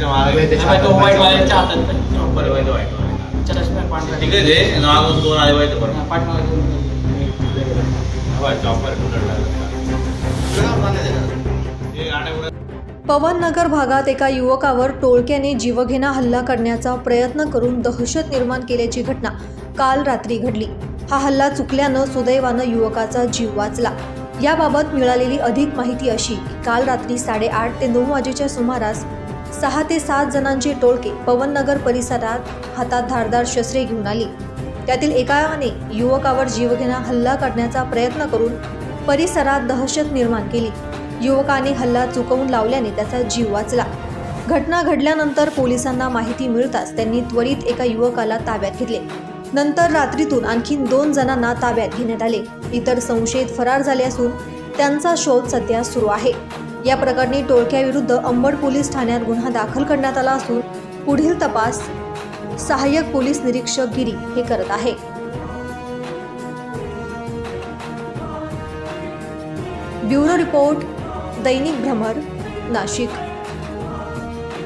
तो पांढरा. तिकडे दोन बरं. चॉपर पवन नगर भागात एका युवकावर टोळक्याने जीवघेणा हल्ला करण्याचा प्रयत्न करून दहशत निर्माण केल्याची घटना काल रात्री घडली. हा हल्ला चुकल्यानं सुदैवानं युवकाचा जीव वाचला. याबाबत मिळालेली अधिक माहिती अशी की काल रात्री साडेआठ ते नऊ वाजेच्या सुमारास सहा ते सात जणांची टोळके पवननगर परिसरात हातात धारदार शस्त्रे घेऊन आली. त्यातील एकाने युवकावर जीवघेणा हल्ला करण्याचा प्रयत्न करून परिसरात दहशत निर्माण केली. युवकाने हल्ला चुकवून लावल्याने त्याचा जीव वाचला. घटना घडल्यानंतर पोलिसांना माहिती मिळताच त्यांनी त्वरित एका युवकाला ताब्यात घेतले. नंतर रात्रीतून आणखीन दोन जणांना ताब्यात घेण्यात आले. इतर संशयित फरार झाले असून त्यांचा शोध सध्या सुरू आहे. या प्रकरणी टोळक्याविरुद्ध अंबड पोलीस ठाण्यात गुन्हा दाखल करण्यात आला असून पुढील तपास सहाय्यक पोलीस निरीक्षक गिरी हे करत आहे. ब्युरो रिपोर्ट दैनिक भ्रमर नाशिक.